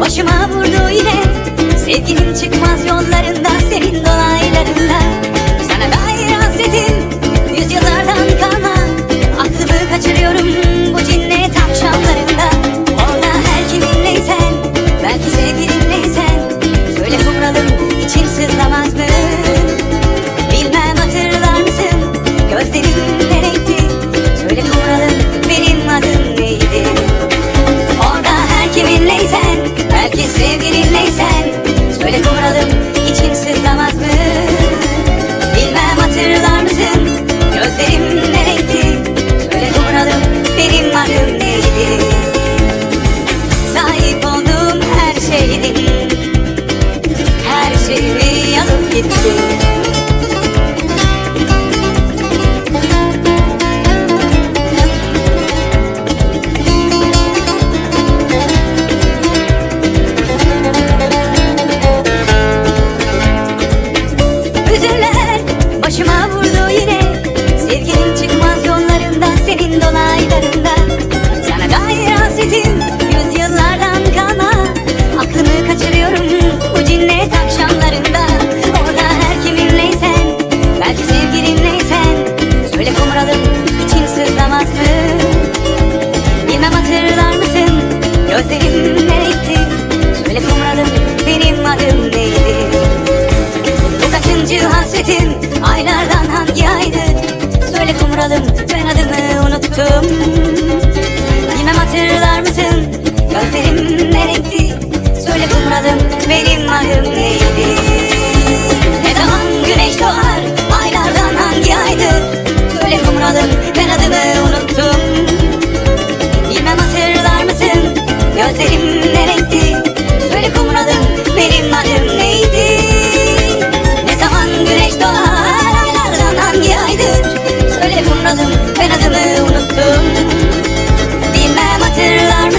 Başıma vurdu yine. Sevginin çıkmaz yollarında unuttum Yine hatırlar mısın? Gözlerim ne renkti. Söyle kumralım benim adım neydi? Ne zaman güneş doğar aylardan hangi aydı? Söyle kumralım ben adımı unuttum. Yine hatırlar mısın? Gözlerim ne renkti. Söyle kumralım benim adım neydi? Ne zaman güneş doğar aylardan hangi aydır? söyledim son Ben adımı unuttum. Bilmem hatırlar